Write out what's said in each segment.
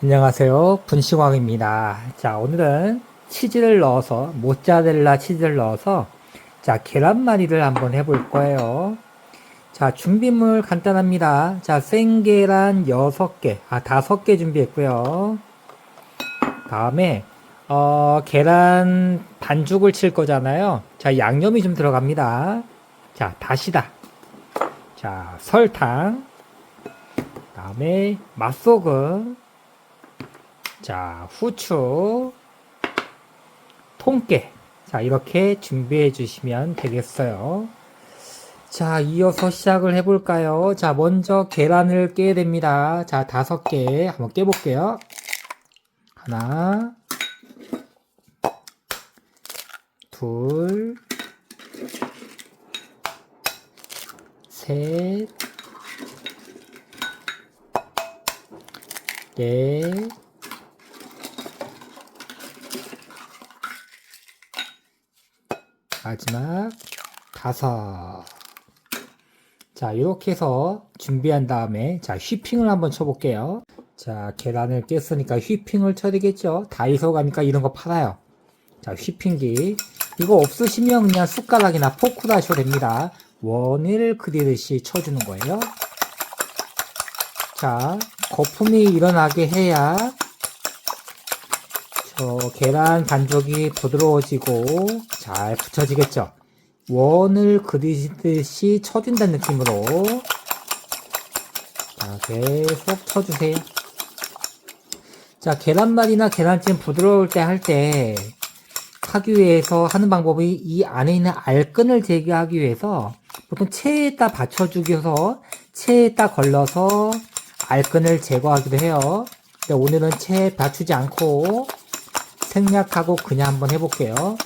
안녕하세요. 분식왕입니다. 자, 오늘은 치즈를 넣어서, 모짜렐라 치즈를 넣어서, 자, 계란말이를 한번 해볼 거예요. 자, 준비물 간단합니다. 자, 생계란 6개, 아, 5개 준비했고요. 다음에, 어, 계란 반죽을 칠 거잖아요. 자, 양념이 좀 들어갑니다. 자, 다시다. 자, 설탕. 다음에 맛소금. 자, 후추, 통깨. 자, 이렇게 준비해 주시면 되겠어요. 자, 이어서 시작을 해볼까요? 자, 먼저 계란을 깨야 됩니다. 자, 다섯 개 한번 깨볼게요. 하나, 둘, 셋, 넷, 마지막 다섯. 자, 이렇게 해서 준비한 다음에 자, 휘핑을 한번 쳐볼게요. 자, 계란을 깼으니까 휘핑을 쳐야 되겠죠? 다이소 가니까 이런 거 팔아요. 자, 휘핑기. 이거 없으시면 그냥 숟가락이나 포크로 하셔도 됩니다. 원을 그리듯이 쳐주는 거예요. 자, 거품이 일어나게 해야 저 계란 반죽이 부드러워지고 잘 붙여지겠죠. 원을 그리듯이 쳐준다는 느낌으로 자, 계속 쳐주세요. 자, 계란말이나 계란찜 부드러울 때 할 때 하기 위해서 하는 방법이 이 안에 있는 알끈을 제거하기 위해서 보통 체에다 받쳐주기 위해서 체에다 걸러서 알끈을 제거하기도 해요. 근데 오늘은 체에 받추지 않고 생략하고 그냥 한번 해볼게요.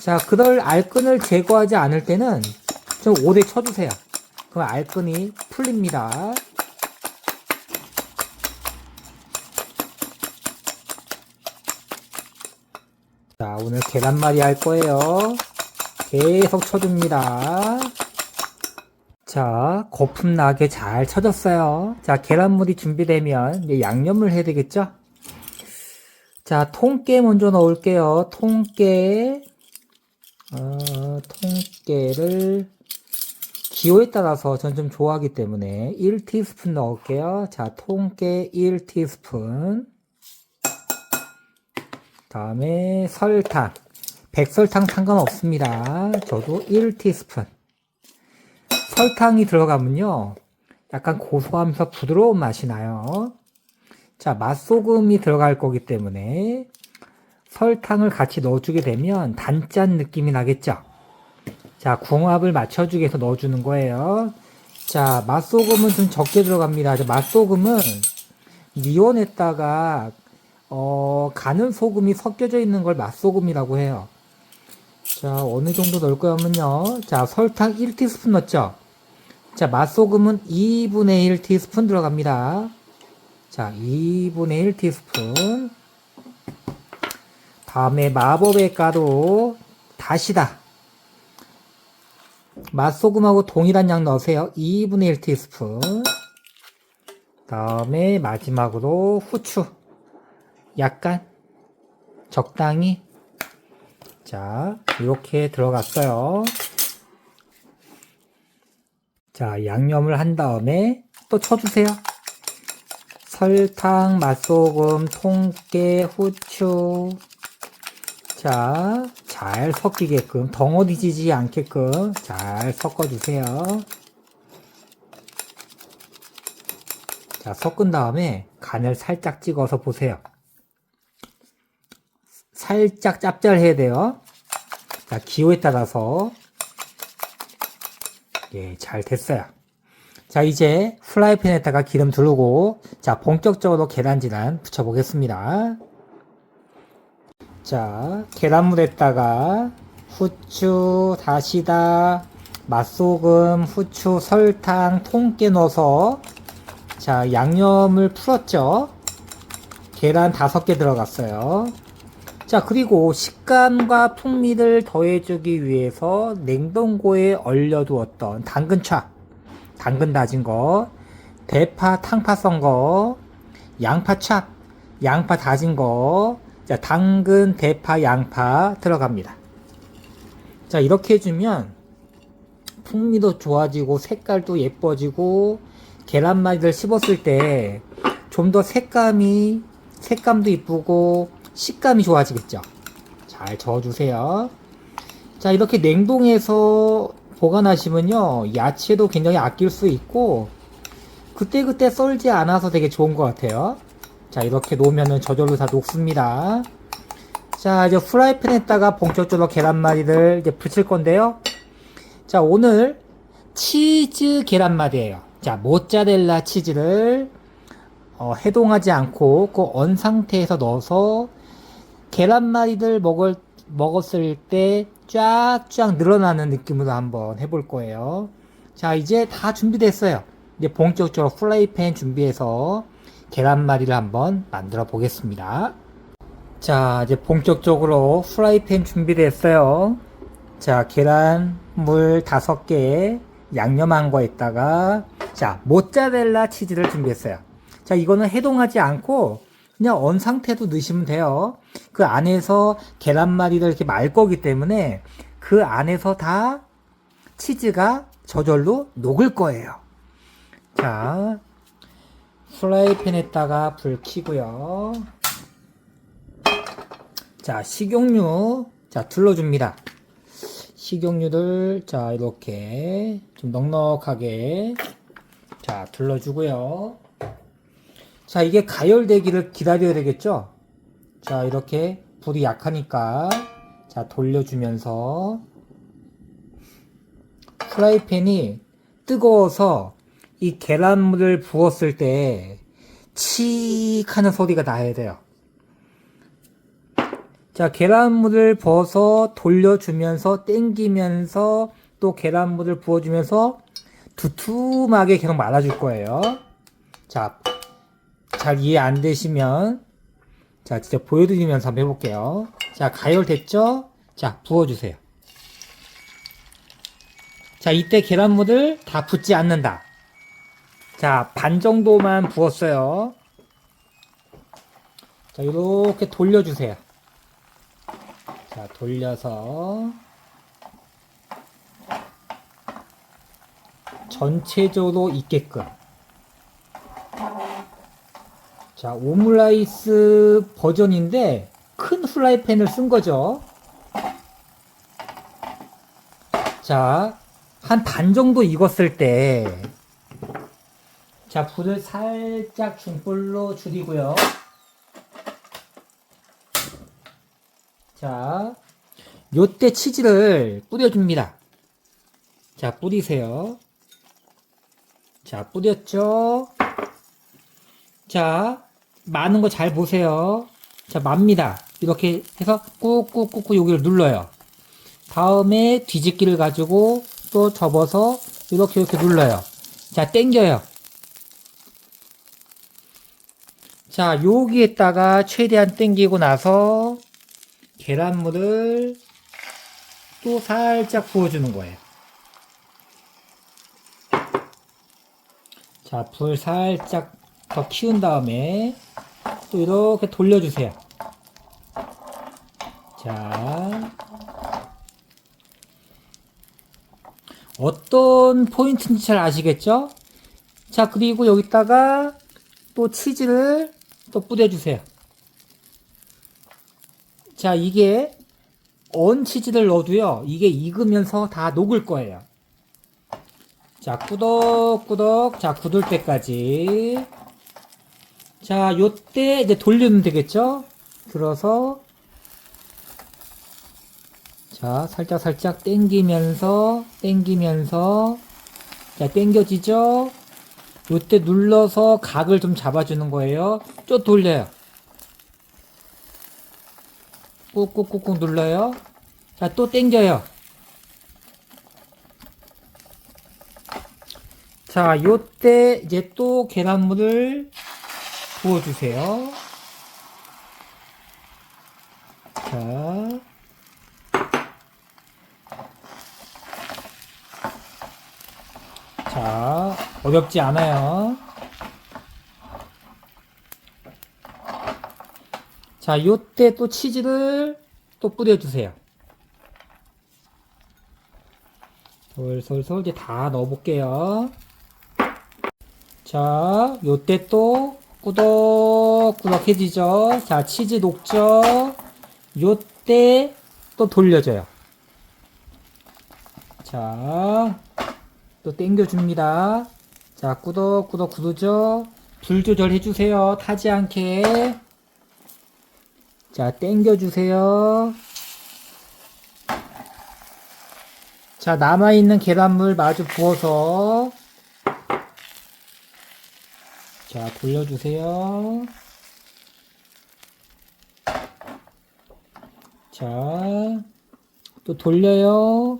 자, 그럴 알끈을 제거하지 않을 때는 좀 오래 쳐주세요. 그럼 알끈이 풀립니다. 자, 오늘 계란말이 할 거예요. 계속 쳐줍니다. 자, 거품 나게 잘 쳐졌어요. 자, 계란물이 준비되면 양념을 해야 되겠죠? 자, 통깨 먼저 넣을게요. 통깨. 어, 통깨를 기호에 따라서 전 좀 좋아하기 때문에 1티스푼 넣을게요. 자, 통깨 1티스푼. 다음에 설탕. 백설탕 상관없습니다. 저도 1티스푼. 설탕이 들어가면요. 약간 고소하면서 부드러운 맛이 나요. 자, 맛소금이 들어갈 거기 때문에 설탕을 같이 넣어주게 되면 단짠 느낌이 나겠죠? 자, 궁합을 맞춰주기 위해서 넣어주는 거예요. 자, 맛소금은 좀 적게 들어갑니다. 자, 맛소금은 미원에다가 어, 가는 소금이 섞여져 있는 걸 맛소금이라고 해요. 자, 어느 정도 넣을 거냐면요. 자, 설탕 1티스푼 넣었죠? 자, 맛소금은 2분의 1 티스푼 들어갑니다. 자, 2분의 1 티스푼. 다음에 마법의 가루 다시다. 맛소금하고 동일한 양 넣으세요. 2분의 1 티스푼. 다음에 마지막으로 후추. 약간 적당히 자, 이렇게 들어갔어요. 자, 양념을 한 다음에 또 쳐주세요. 설탕, 맛소금, 통깨, 후추. 자, 잘 섞이게끔, 덩어리지지 않게끔 잘 섞어주세요. 자, 섞은 다음에 간을 살짝 찍어서 보세요. 살짝 짭짤해야 돼요. 자, 기호에 따라서. 예, 잘 됐어요. 자, 이제 프라이팬에다가 기름 두르고, 자, 본격적으로 계란지단 붙여보겠습니다. 자, 계란물에다가 후추, 다시다, 맛소금, 후추, 설탕, 통깨 넣어서, 자, 양념을 풀었죠? 계란 다섯 개 들어갔어요. 자, 그리고 식감과 풍미를 더해주기 위해서 냉동고에 얼려두었던 당근차, 당근 다진 거, 대파 탕파 썬 거, 양파 찹, 양파 다진 거, 자, 당근, 대파, 양파 들어갑니다. 자, 이렇게 해주면 풍미도 좋아지고 색깔도 예뻐지고 계란말이를 씹었을 때 좀 더 색감이 색감도 이쁘고 식감이 좋아지겠죠. 잘 저어주세요. 자, 이렇게 냉동해서 보관하시면요, 야채도 굉장히 아낄 수 있고, 그때그때 썰지 않아서 되게 좋은 것 같아요. 자, 이렇게 놓으면은 저절로 다 녹습니다. 자, 이제 프라이팬에다가 본격적으로 계란말이를 이제 붙일 건데요. 자, 오늘 치즈 계란말이에요. 자, 모짜렐라 치즈를 어, 해동하지 않고 그 언 상태에서 넣어서 계란말이를 먹을 먹었을 때 쫙쫙 늘어나는 느낌으로 한번 해볼 거예요. 자, 이제 다 준비됐어요. 이제 본격적으로 프라이팬 준비해서 계란말이를 한번 만들어 보겠습니다. 자, 이제 본격적으로 프라이팬 준비됐어요. 자, 계란 물 다섯 개 양념한 거에다가 자, 모짜렐라 치즈를 준비했어요. 자, 이거는 해동하지 않고 그냥 언 상태도 넣으시면 돼요. 그 안에서 계란말이를 이렇게 말 거기 때문에 그 안에서 다 치즈가 저절로 녹을 거예요. 자, 프라이팬에다가 불 켜고요. 자, 식용유 자, 둘러줍니다. 식용유를 자, 이렇게 좀 넉넉하게 자, 둘러주고요. 자, 이게 가열되기를 기다려야 되겠죠? 자, 이렇게 불이 약하니까 자, 돌려주면서 프라이팬이 뜨거워서 이 계란물을 부었을 때칙 하는 소리가 나야 돼요. 자, 계란물을 부어서 돌려주면서 땡기면서 또 계란물을 부어주면서 두툼하게 계속 말아줄 거예요. 자, 잘 이해 안 되시면 자, 진짜 보여드리면서 한번 해볼게요. 자, 가열 됐죠? 자, 부어주세요. 자, 이때 계란물을 다 붓지 않는다. 자, 반 정도만 부었어요. 자, 이렇게 돌려주세요. 자, 돌려서 전체적으로 있게끔. 자, 오므라이스 버전인데 큰 후라이팬을 쓴 거죠. 자, 한 반 정도 익었을 때 자, 불을 살짝 중불로 줄이고요. 자, 요때 치즈를 뿌려줍니다. 자, 뿌리세요. 자, 뿌렸죠? 자, 많은 거 잘 보세요. 자, 맙니다. 이렇게 해서 꾹꾹꾹꾹 여기를 눌러요. 다음에 뒤집기를 가지고 또 접어서 이렇게 이렇게 눌러요. 자, 땡겨요. 자, 여기에다가 최대한 땡기고 나서 계란물을 또 살짝 부어주는 거예요. 자, 불 살짝 더 키운 다음에 또 이렇게 돌려주세요. 자, 어떤 포인트인지 잘 아시겠죠? 자, 그리고 여기다가 또 치즈를 또 뿌려주세요. 자, 이게 언 치즈를 넣어도요, 이게 익으면서 다 녹을 거예요. 자, 꾸덕꾸덕, 자, 굳을 때까지. 자, 요때 이제 돌리면 되겠죠? 들어서, 자, 살짝 살짝 땡기면서, 땡기면서, 자, 땡겨지죠? 요때 눌러서 각을 좀 잡아주는 거예요. 쭉 돌려요. 꾹꾹꾹꾹 눌러요. 자, 또 땡겨요. 자, 요때 이제 또 계란물을 부어주세요. 자. 자, 어렵지 않아요. 자, 요때 또 치즈를 또 뿌려주세요. 솔솔솔 이제 다 넣어볼게요. 자, 요때 또 꾸덕꾸덕해지죠. 자, 치즈 녹죠. 요때 또 돌려줘요. 자, 또 땡겨줍니다. 자, 꾸덕꾸덕 굳어져. 불 조절해주세요. 타지 않게. 자, 땡겨주세요. 자, 남아있는 계란물 마주 부어서. 자, 돌려주세요. 자, 또 돌려요.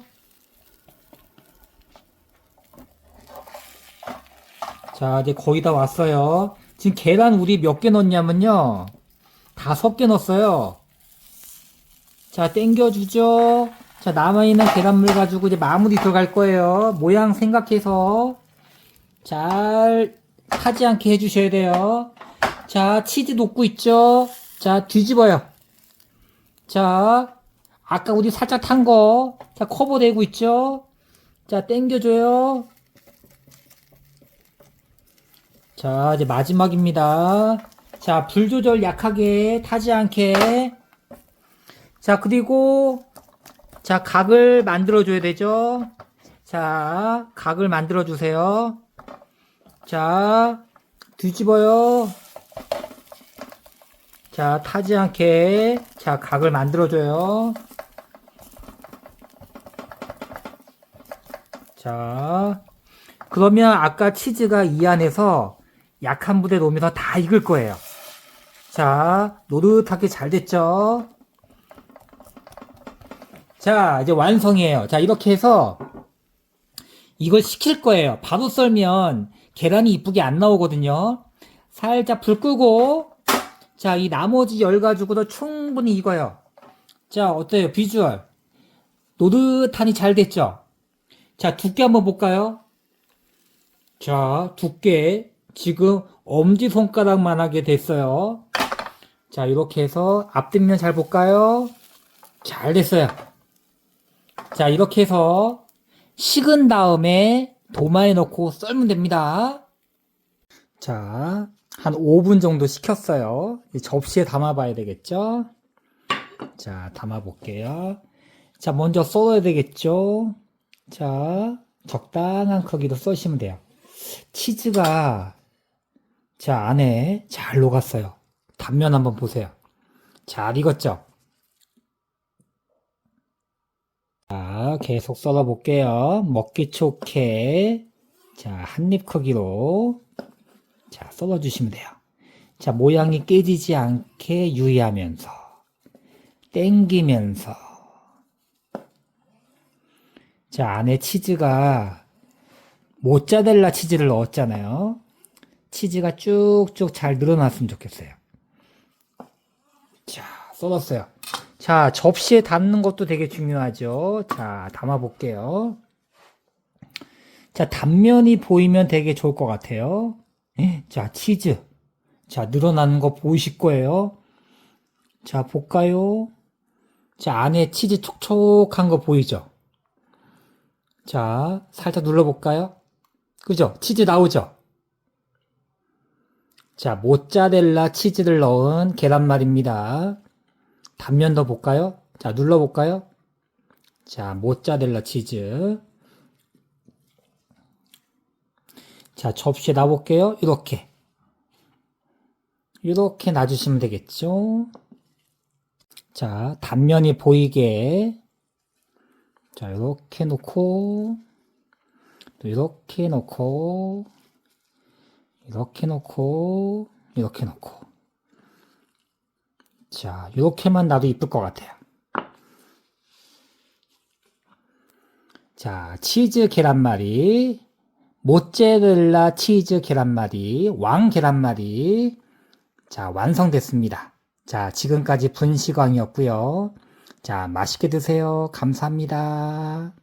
자, 이제 거의 다 왔어요. 지금 계란 우리 몇 개 넣었냐면요. 다섯 개 넣었어요. 자, 땡겨주죠. 자, 남아있는 계란물 가지고 이제 마무리 들어갈 거예요. 모양 생각해서 잘 타지 않게 해주셔야 돼요. 자, 치즈 녹고 있죠? 자, 뒤집어요. 자, 아까 우리 살짝 탄 거. 자, 커버되고 있죠? 자, 땡겨줘요. 자, 이제 마지막입니다. 자, 불 조절 약하게 타지 않게. 자, 그리고 자, 각을 만들어 줘야 되죠. 자, 각을 만들어 주세요. 자, 뒤집어요. 자, 타지 않게. 자, 각을 만들어 줘요. 자, 그러면 아까 치즈가 이 안에서 약한 부대 놓으면서 다 익을 거예요. 자, 노릇하게 잘 됐죠? 자, 이제 완성이에요. 자, 이렇게 해서 이걸 식힐 거예요. 바로 썰면 계란이 이쁘게 안 나오거든요. 살짝 불 끄고 자, 이 나머지 열 가지고도 충분히 익어요. 자, 어때요? 비주얼. 노릇하니 잘 됐죠? 자, 두께 한번 볼까요? 자, 두께. 지금 엄지손가락만 하게 됐어요. 자, 이렇게 해서 앞뒷면 잘 볼까요? 잘 됐어요. 자, 이렇게 해서 식은 다음에 도마에 넣고 썰면 됩니다. 자, 한 5분 정도 식혔어요. 이 접시에 담아봐야 되겠죠? 자, 담아볼게요. 자, 먼저 썰어야 되겠죠? 자, 적당한 크기로 썰시면 돼요. 치즈가 자, 안에 잘 녹았어요. 단면 한번 보세요. 잘 익었죠? 자, 계속 썰어 볼게요. 먹기 좋게. 자, 한 입 크기로. 자, 썰어 주시면 돼요. 자, 모양이 깨지지 않게 유의하면서. 땡기면서. 자, 안에 치즈가 모짜렐라 치즈를 넣었잖아요. 치즈가 쭉쭉 잘 늘어났으면 좋겠어요. 자, 썰었어요. 자, 접시에 담는 것도 되게 중요하죠. 자, 담아 볼게요. 자, 단면이 보이면 되게 좋을 것 같아요. 예, 자, 치즈. 자, 늘어나는 거 보이실 거예요. 자, 볼까요? 자, 안에 치즈 촉촉한 거 보이죠? 자, 살짝 눌러볼까요? 그죠? 치즈 나오죠? 자, 모짜렐라 치즈를 넣은 계란말입니다. 단면 더 볼까요? 자, 눌러볼까요? 자, 모짜렐라 치즈. 자, 접시에 놔볼게요. 이렇게. 이렇게 놔주시면 되겠죠? 자, 단면이 보이게. 자, 이렇게 놓고, 또 이렇게 놓고, 이렇게 놓고, 이렇게 놓고. 자, 이렇게만 놔도 이쁠 것 같아요. 자, 치즈 계란말이, 모짜렐라 치즈 계란말이, 왕 계란말이, 자, 완성됐습니다. 자, 지금까지 분시광이었고요. 자, 맛있게 드세요. 감사합니다.